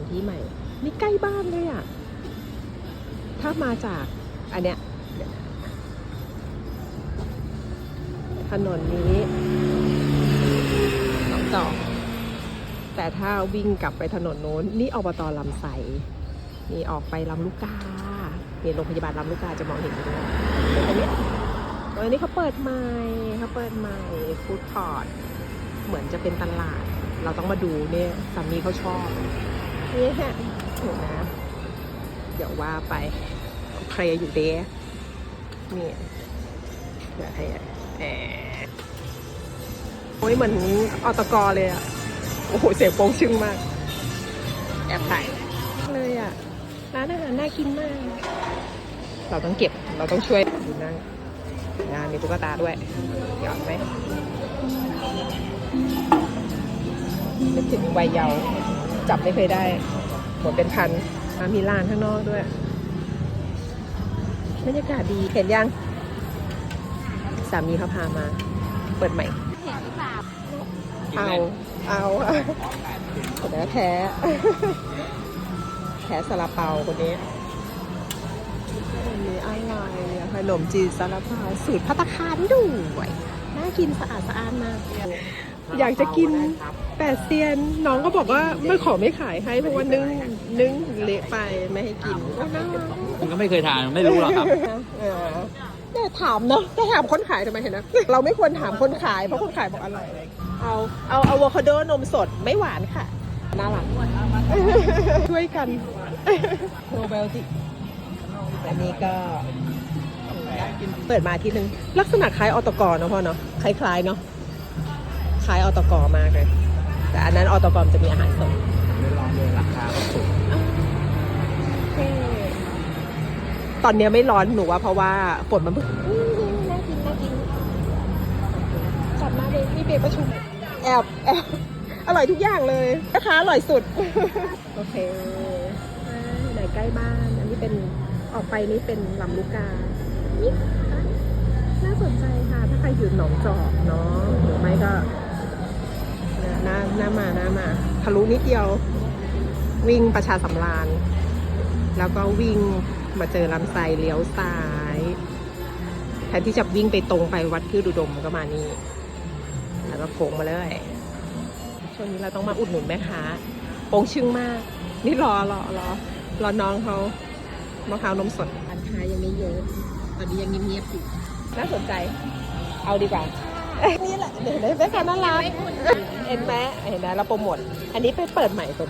านที่ใหม่ นี่ใกล้บ้านเลยอะถ้ามาจากอันเนี้ยถนนนี้หนองจอกแต่ถ้าวิ่งกลับไปถนนโน้น นี่อบตลำไสนี่ออกไปลำลูกกาเนี่โรงพยาบาลลำลูกกาจะมองเห็นอยู่ด้วยตรงนี้ตรงนี้เขาเปิดใหม่เขาเปิดใหม่ฟู้ดคอร์ทเหมือนจะเป็นตลาด เราต้องมาดูเนี่ยสามีเขาชอบ นี่ฮะเห็นนะเดี๋ยวว่าไปเคลียร์อยู่เด้นี่เดี๋ยวให้แอบโอ้ยเหมือนออตกเลยอะโอ้โห เสียงโป้งชึ่งมาก แอบถ่ายเลยอะ ร้านอาหารน่ากินมาก เราต้องเก็บ เราต้องช่วยดูนั่งงานมีตุ๊กตาด้วยหยอดไหมนึกถึงวัยเยาว์ จับไม่เคยได้หมดเป็นพันมามีร้านข้างนอกด้วยบรรยากาศดีเห็นยัง สามีเขาพามา เปิดใหม่เห็นหรือเปล่าเอาเอาคนนี้แพ้แพ้ซาลาเปาคนนี้อันนี้อะไรอะขนมจีนซาลาเปาสูตรพัตตาคารด้วยน่ากินสะอาดสะอาดมาก อยากจะกินแปดเซียน น้องก็บอกว่าไม่ขอไม่ขายให้เพราะว่านึ่งนึ่งเละไปไม่ให้กินก็น่ารักผมก็ไม่เคยทานไม่รู้หรอกครับ เออแต่ถามเนาะแต่ถามคนขายทำไมเห็นนะเราไม่ควรถามคนขายเพราะคนขายบอกอร่อยเอาเอาอะโวคาโดนมสดไม่หวานค่ะน่ารักช่วยกันโนเบลติอันนี้ก็เปิดมาอาที่หนึ่งลักษณะคล้ายออตกเนาะพ่อเนาะคล้ายๆเนาะ คล้ายออตกมากเลย แต่อันนั้นออตกมจะมีอาหารสดไม่ลองเลยราคาก็ถูกตอนเนี้ยไม่ร้อนหนูว่าเพราะว่าฝนมันเพิ่งน่ากินน่ากินจัดมาเลยนี่เบรกประชุมแอบแอบอร่อยทุกอย่างเลยนะคะอร่อยสุด โอเคอ่าไหนใกล้บ้าน อันนี้เป็นออกไปนี่เป็นลำลูกกานี่น่าสนใจค่ะ ถ้าใครอยู่หนองจอกเนาะหรือไม่ก็ หน้าหน้ามาหน้ามาทะลุนิดเดียว วิ่งประชาสำราญ แล้วก็วิ่งมาเจอลำไส้เลี้ยวซ้ายแทนที่จะวิ่งไปตรงไปวัดพืชอุดมก็มานี่ แล้วก็โค้งมาเลยช่วงนี้เราต้องมาอุดหนุนแม่ค้าโปงชึ่งมาก นี่รอรอรอรอน้องเขามะพร้าวนมสดร้านค้ายังไม่เยอะ ตอนนี้ยังเงียบๆอยู่น่าสนใจ เอาดีกว่า นี่แหละเดี๋ยวได้แม่ค้าน่ารักเห็นไหมเห็นไหมเราโปรโมทอันนี้ไปเปิดใหม่ตัว